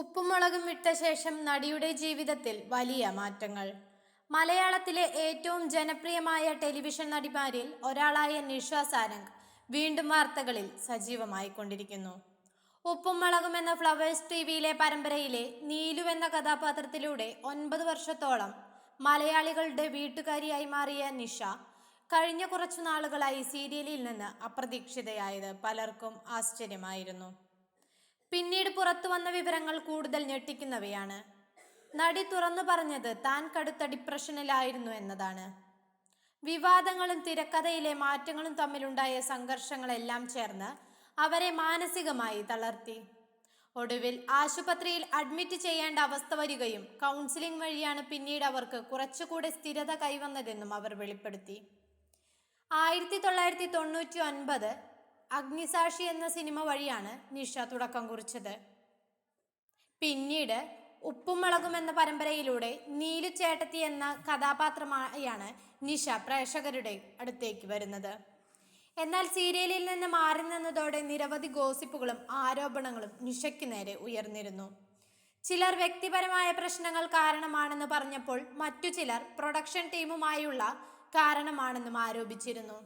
ഉപ്പും മുളകും വിട്ട ശേഷം നടിയുടെ ജീവിതത്തിൽ വലിയ മാറ്റങ്ങൾ. മലയാളത്തിലെ ഏറ്റവും ജനപ്രിയമായ ടെലിവിഷൻ നടിമാരിൽ ഒരാളായ നിഷ സാരംഗ് വീണ്ടും വാർത്തകളിൽ സജീവമായി കൊണ്ടിരിക്കുന്നു ഉപ്പും മുളകും എന്ന ഫ്ലവേഴ്സ് ടി വിയിലെ പരമ്പരയിലെ നീലു എന്ന കഥാപാത്രത്തിലൂടെ ഒൻപത് വർഷത്തോളം മലയാളികളുടെ വീട്ടുകാരിയായി മാറിയ നിഷ കഴിഞ്ഞ കുറച്ചു നാളുകളായി സീരിയലിൽ നിന്ന് അപ്രതീക്ഷിതയായത് പലർക്കും ആശ്ചര്യമായിരുന്നു. പിന്നീട് പുറത്തു വന്ന വിവരങ്ങൾ കൂടുതൽ ഞെട്ടിക്കുന്നവയാണ്. നടി തുറന്നു പറഞ്ഞത് താൻ കടുത്ത ഡിപ്രഷനിലായിരുന്നു എന്നതാണ്. വിവാദങ്ങളും തിരക്കഥയിലെ മാറ്റങ്ങളും തമ്മിലുണ്ടായ സംഘർഷങ്ങളെല്ലാം ചേർന്ന് അവരെ മാനസികമായി തളർത്തി. ഒടുവിൽ ആശുപത്രിയിൽ അഡ്മിറ്റ് ചെയ്യേണ്ട അവസ്ഥ വരികയും കൗൺസിലിംഗ് വഴിയാണ് പിന്നീട് അവർക്ക് കുറച്ചുകൂടെ സ്ഥിരത കൈവന്നതെന്നും അവർ വെളിപ്പെടുത്തി. ആയിരത്തി തൊള്ളായിരത്തി തൊണ്ണൂറ്റി ഒൻപത് അഗ്നിസാക്ഷി എന്ന സിനിമ വഴിയാണ് നിഷ തുടക്കം കുറിച്ചത്. പിന്നീട് ഉപ്പും മുളകും എന്ന പരമ്പരയിലൂടെ നീലു ചേട്ടത്തി എന്ന കഥാപാത്രമായാണ് നിഷ പ്രേക്ഷകരുടെ അടുത്തേക്ക് വരുന്നത്. എന്നാൽ സീരിയലിൽ നിന്ന് മാറി നിന്നതോടെ നിരവധി ഗോസിപ്പുകളും ആരോപണങ്ങളും നിഷയ്ക്ക് നേരെ ഉയർന്നിരുന്നു. ചിലർ വ്യക്തിപരമായ പ്രശ്നങ്ങൾ കാരണമാണെന്ന് പറഞ്ഞപ്പോൾ മറ്റു ചിലർ പ്രൊഡക്ഷൻ ടീമുമായുള്ള കാരണമാണെന്നും ആരോപിച്ചിരുന്നു.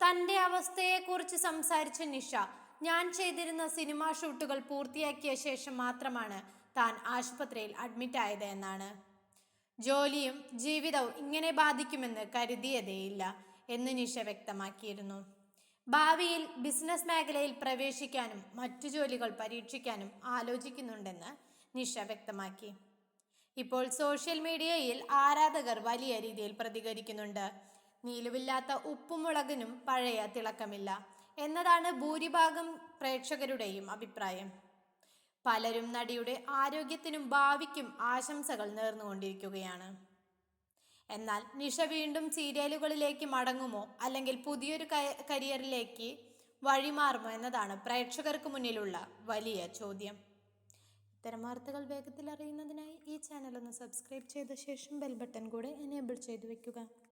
തന്റെ അവസ്ഥയെക്കുറിച്ച് സംസാരിച്ച നിഷ ഞാൻ ചെയ്തിരുന്ന സിനിമാ ഷൂട്ടുകൾ പൂർത്തിയാക്കിയ ശേഷം മാത്രമാണ് താൻ ആശുപത്രിയിൽ അഡ്മിറ്റ് ആയത് എന്നാണ്. ജോലിയും ജീവിതവും ഇങ്ങനെ ബാധിക്കുമെന്ന് കരുതിയതേയില്ല എന്ന് നിഷ വ്യക്തമാക്കിയിരുന്നു. ഭാവിയിൽ ബിസിനസ് മേഖലയിൽ പ്രവേശിക്കാനും മറ്റു ജോലികൾ പരീക്ഷിക്കാനും ആലോചിക്കുന്നുണ്ടെന്ന് നിഷ വ്യക്തമാക്കി. ഇപ്പോൾ സോഷ്യൽ മീഡിയയിൽ ആരാധകർ വലിയ രീതിയിൽ പ്രതികരിക്കുന്നുണ്ട്. നീലുവില്ലാത്ത ഉപ്പുമുളകിനും പഴയ തിളക്കമില്ല എന്നതാണ് ഭൂരിഭാഗം പ്രേക്ഷകരുടെയും അഭിപ്രായം. പലരും നടിയുടെ ആരോഗ്യത്തിനും ഭാവിക്കും ആശംസകൾ നേർന്നുകൊണ്ടിരിക്കുകയാണ്. എന്നാൽ നിഷ വീണ്ടും സീരിയലുകളിലേക്ക് മടങ്ങുമോ അല്ലെങ്കിൽ പുതിയൊരു കരിയറിലേക്ക് വഴിമാറുമോ എന്നതാണ് പ്രേക്ഷകർക്ക് മുന്നിലുള്ള വലിയ ചോദ്യം. ഇത്തരം വാർത്തകൾ വേഗത്തിൽ അറിയുന്നതിനായി ഈ ചാനൽ ഒന്ന് സബ്സ്ക്രൈബ് ചെയ്ത ശേഷം ബെൽ ബട്ടൺ കൂടെ എനേബിൾ ചെയ്തു വെക്കുക.